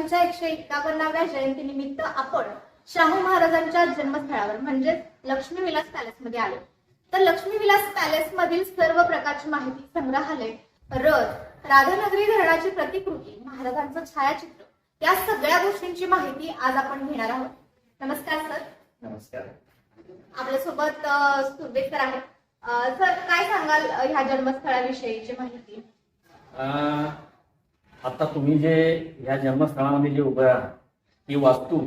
महाराजांच्या एकशे एकावन्नाव्या जयंती निमित्त आपण शाहू महाराजांच्या जन्मस्थळावर म्हणजेच लक्ष्मी विलास पॅलेस मध्ये आलो. तर लक्ष्मी विलास पॅलेस मधील सर्व प्रकारची माहिती संग्रहालय रथ राधानगरी धरणाची प्रतिकृती महाराजांचं छायाचित्र या सगळ्या गोष्टींची माहिती आज आपण घेणार आहोत. नमस्कार सर. नमस्कार. आपल्यासोबत अ, सुरवे सर आहेत. सर काय सांगाल ह्या जन्मस्थळाविषयीची माहिती? आता तुम्ही जे या जन्मस्थळामध्ये जे उभे आहात ही वास्तू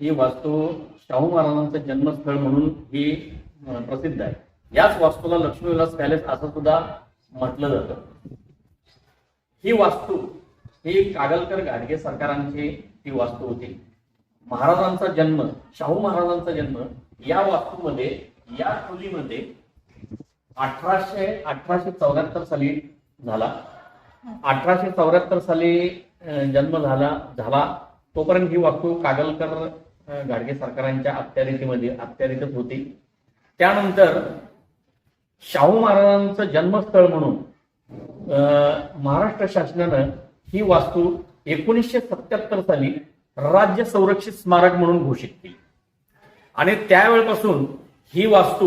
ही वास्तू शाहू महाराजांचं जन्मस्थळ म्हणून ही प्रसिद्ध आहे. याच वास्तूला लक्ष्मीविलास पॅलेस असं सुद्धा म्हटलं जातं. ही वास्तू ही कागलकर गाडगे सरकारांची ती वास्तू होती. महाराजांचा जन्म शाहू महाराजांचा जन्म या वास्तूमध्ये या खोलीमध्ये अठराशे अठराशे चौऱ्याहत्तर साली झाला. अठराशे चौऱ्याहत्तर साली जन्म झाला झाला. तोपर्यंत ही वास्तू कागलकर घाडगे गाडगे सरकारांच्या अत्यारितीमध्ये अत्यारितच होती. त्यानंतर शाहू महाराजांचं जन्मस्थळ म्हणून महाराष्ट्र शासनानं ही वास्तू एकोणीसशे सत्याहत्तर साली राज्य संरक्षित स्मारक म्हणून घोषित केली. आणि त्यावेळेपासून ही वास्तू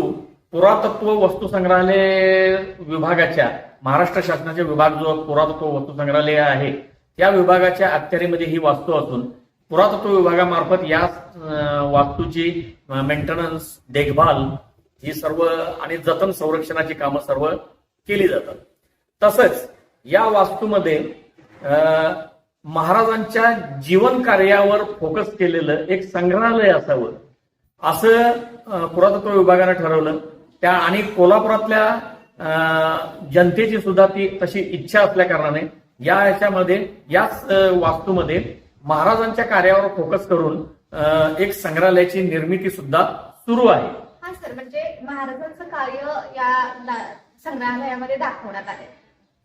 पुरातत्व वस्तू संग्रहालय विभागाच्या महाराष्ट्र शासनाचा विभाग जो पुरातत्व वस्तू संग्रहालय आहे त्या विभागाच्या अखत्यारीमध्ये ही वास्तू असून पुरातत्व विभागामार्फत या वास्तूची मेंटेनन्स देखभाल ही सर्व आणि जतन संरक्षणाची कामं सर्व केली जातात. तसंच या वास्तूमध्ये महाराजांच्या जीवन कार्यावर फोकस केलेलं एक संग्रहालय असावं असं पुरातत्व विभागानं ठरवलं. त्या आणि कोल्हापुरातल्या जनतेची सुद्धा ती तशी इच्छा असल्या कारणाने या याच्यामध्ये याच वास्तूमध्ये महाराजांच्या कार्यावर फोकस करून एक संग्रहालयाची निर्मिती सुद्धा सुरू आहे. हा सर म्हणजे महाराजांचं कार्य या संग्रहालयामध्ये दाखवण्यात आले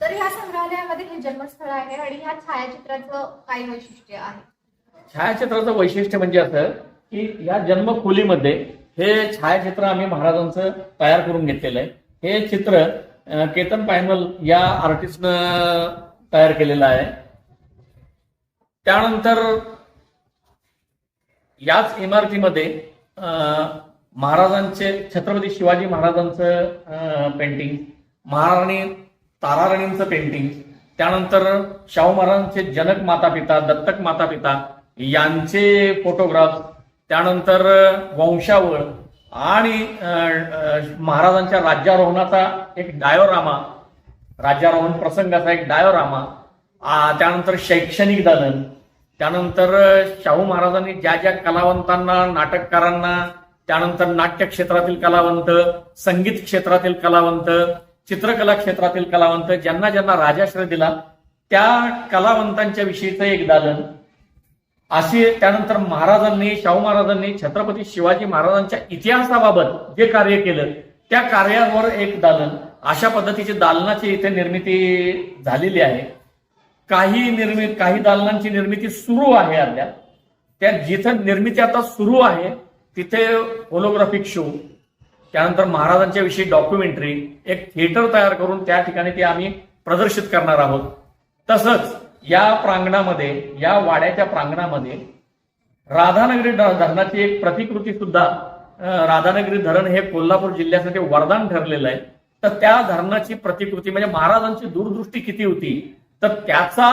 तर ह्या संग्रहालयामध्ये हे जन्मस्थळ आहे आणि ह्या छायाचित्राचं काय वैशिष्ट्य आहे? छायाचित्राचं वैशिष्ट्य म्हणजे असं की या जन्मखोलीमध्ये हे छायाचित्र आम्ही महाराजांचं तयार करून घेतलेलं आहे. हे चित्र केतन पायनल या आर्टिस्टनं तयार केलेलं आहे. त्यानंतर याच इमारतीमध्ये महाराजांचे छत्रपती शिवाजी महाराजांचं पेंटिंग महाराणी ताराराणींचं पेंटिंग त्यानंतर शाहू महाराजांचे जनक माता पिता दत्तक माता पिता यांचे फोटोग्राफ त्यानंतर वंशावळ आणि महाराजांच्या राज्यारोहणाचा एक डायोरामा राज्यारोहण प्रसंगाचा एक डायोरामा आ, त्यानंतर शैक्षणिक दालन त्यानंतर शाहू महाराजांनी ज्या ज्या कलावंतांना नाटककारांना त्यानंतर नाट्य क्षेत्रातील कलावंत संगीत क्षेत्रातील कलावंत चित्रकला क्षेत्रातील कलावंत ज्यांना ज्यांना राजाश्रय दिला त्या कलावंतांच्या विषयीचं एक दालन असे त्यानंतर महाराजांनी शाहू महाराजांनी छत्रपती शिवाजी महाराजांच्या इतिहासाबाबत जे कार्य केलं त्या कार्यावर एक दालन. अशा पद्धतीची दालनाची इथे निर्मिती झालेली आहे. काही निर्मित काही दालनांची निर्मिती सुरू आहे अद्याप त्या जिथं निर्मिती आता सुरू आहे तिथे होलोग्राफिक शो त्यानंतर महाराजांच्या विषयी डॉक्युमेंटरी एक थिएटर तयार करून त्या ठिकाणी ते आम्ही प्रदर्शित करणार आहोत. तसंच या प्रांगणामध्ये या वाड्याच्या प्रांगणामध्ये राधानगरी धरणाची एक प्रतिकृती सुद्धा राधानगरी धरण हे कोल्हापूर जिल्ह्यासाठी वरदान ठरलेलं आहे. तर त्या धरणाची प्रतिकृती म्हणजे महाराजांची दूरदृष्टी किती होती? तर त्याचा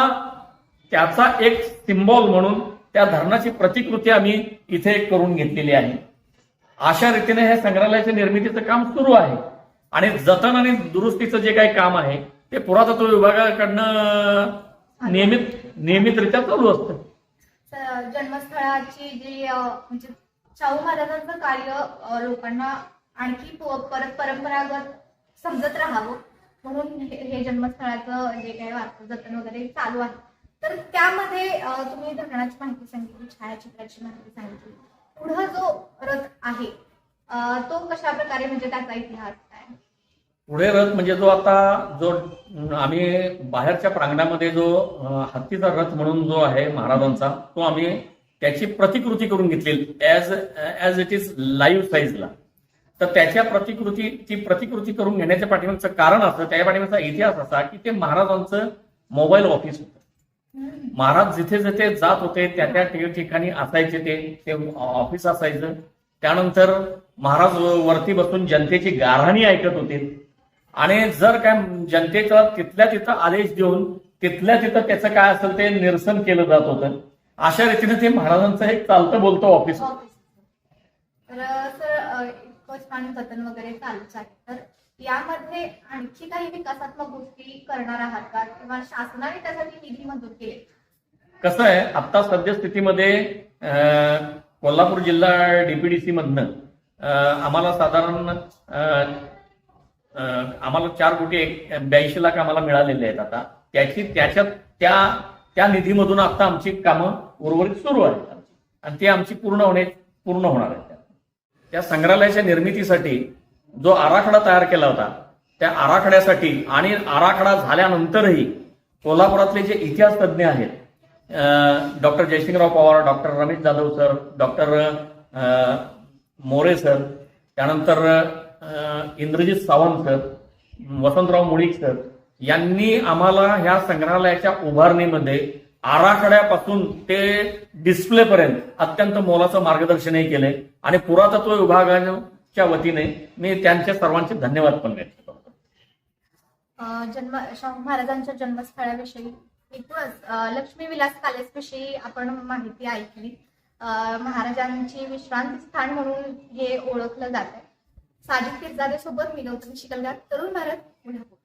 त्याचा एक सिम्बॉल म्हणून त्या धरणाची प्रतिकृती आम्ही इथे करून घेतलेली आहे. अशा रीतीने हे संग्रहालयाच्या निर्मितीचं काम सुरू आहे. आणि जतन आणि दुरुस्तीचं जे काही काम आहे ते पुरातत्व विभागाकडनं नियमित नियमितरित्या चालू असतं. जन्मस्थळाची जी अ, म्हणजे शाहू महाराजांचं कार्य अ, लोकांना आणखी प- परत परंपरागत समजत राहावं. म्हणून हे हे जन्मस्थळाचं जे काही वारसा जतन वगैरे चालू आहे. तर त्यामध्ये अ, तुम्ही धरणाची माहिती सांगितली छायाचित्राची माहिती सांगितली. पुढं जो रथ आहे अ, तो कशा प्रकारे म्हणजे त्याचा इतिहास पुढे रथ म्हणजे जो आता जो आम्ही बाहेरच्या प्रांगणामध्ये जो हत्तीचा रथ म्हणून जो आहे महाराजांचा तो आम्ही त्याची प्रतिकृती करून घेतली as as it is live साईजला तर त्याच्या प्रतिकृती ती प्रतिकृती करून घेण्याच्या पाठीमागचं कारण असं त्या पाठीमागचा इतिहास असा की ते महाराजांचं मोबाईल ऑफिस होतं. महाराज जिथे जिथे जात होते त्या त्या ठिकाणी असायचे ते ऑफिस असायचं. त्यानंतर महाराज वरती बसून जनतेची गारहाणी ऐकत होते. आणि जर काय जनतेचा तिथल्या तिथं आदेश देऊन तिथल्या तिथं त्याचं काय असेल ते निरसन केलं जात होतं. अशा रीतीने ते महाराजांचं एक चालतं बोलतो ऑफिस तर सर इतकं छान वगैरे चालूच आहे. तर यामध्ये आणखी काही विकासात्मक गोष्टी करणार आहात का? किंवा शासनाने त्यासाठी निधी मंजूर केले? कसं आहे आता सद्यस्थितीमध्ये कोल्हापूर जिल्हा डीपीडीसी मधनं आम्हाला साधारण आम्हाला चार कोटी एक- ब्याऐंशी लाख आम्हाला मिळालेले आहेत आता. त्याची त्याच्यात त्या त्या निधीमधून आता आमची कामं उर्वरित सुरू आहेत. आणि ती आमची पूर्ण होणे पूर्ण होणार आहेत. त्या संग्रहालयाच्या निर्मितीसाठी जो आराखडा तयार केला होता त्या आराखड्यासाठी आणि आराखडा झाल्यानंतरही कोल्हापुरातले जे इतिहास तज्ज्ञ आहेत doctor Jaysingrao Pawar doctor Ramesh Jadhav sir doctor More sir त्यानंतर इंद्रजित सावंत सर वसंतराव मुळीक सर यांनी आम्हाला ह्या संग्रहालयाच्या उभारणीमध्ये आराखड्यापासून ते डिस्प्लेपर्यंत अत्यंत मोलाचं मार्गदर्शनही केलंय आणि पुरातत्व विभागाच्या वतीने मी त्यांच्या सर्वांचे धन्यवाद पण व्यक्त करतो. जन्म शाहू महाराजांच्या जन्मस्थळाविषयी एकूणच लक्ष्मी विलास पॅलेसविषयी आपण माहिती ऐकली. महाराजांची विश्रांती स्थान म्हणून हे ओळखलं जात आहे साजिद पिरजादे सोबत मी गौतमी शिकलगार तरुण भारत कोल्हापूर